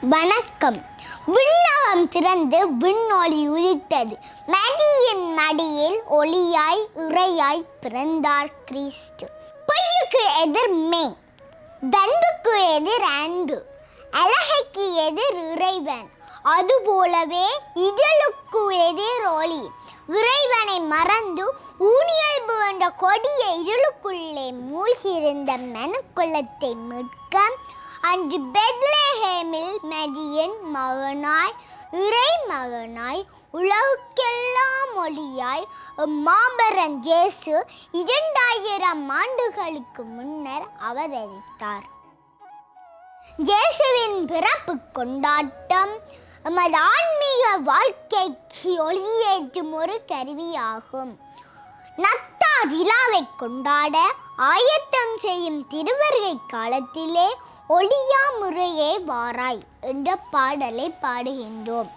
வணக்கம். விண்ணகம் திறந்து விண்ணொளி உதித்தது. மதியின் மடியில் ஒளியாய் இறையாய் பிறந்தார் கிறிஸ்து. பொய்யுக்கு எதிர் மெய் பண்புக்கு எதிர் அன்பு அழகைக்கு எதிர் இறைவன். அதுபோலவே இதழுக்கு எதிர் ஒளி இறைவனை மறந்து ஊனியல்பு என்ற கொடிய இதழுக்குள்ளே மூழ்கியிருந்த மனுக்குலத்தை மீட்க அன்று பெத்லேஹேமில் மதியன் மகனாய் இறை மகனாய் உலகுக்கெல்லாம் ஒளியாய் மாபரன் ஜேசு இரண்டாயிரம் ஆண்டுகளுக்கு முன்னர் அவதரித்தார். ஜேசுவின் பிறப்பு கொண்டாட்டம் நமது ஆன்மீக வாழ்க்கைக்கு ஒளியேற்றும் ஒரு கருவியாகும். நத்தா விழாவை கொண்டாட ஆயத்தம் செய்யும் திருவருகை காலத்திலே ஒளியா முறையே வாராய் என்ற பாடலை பாடுகின்றோம்.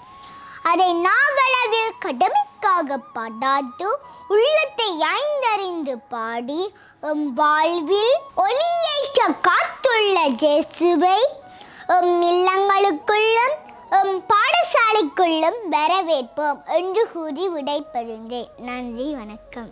அதை நாவளவில் கடமைக்காக பாடாது உள்ளத்தை ஐந்தறிந்து பாடி எம் வாழ்வில் ஒளியேற்ற காத்துள்ள ஜேசுவை எம் இல்லங்களுக்குள்ளும் எம் பாடசாலைக்குள்ளும் வரவேற்போம் என்று கூறி விடைபெறுகிறேன். நன்றி வணக்கம்.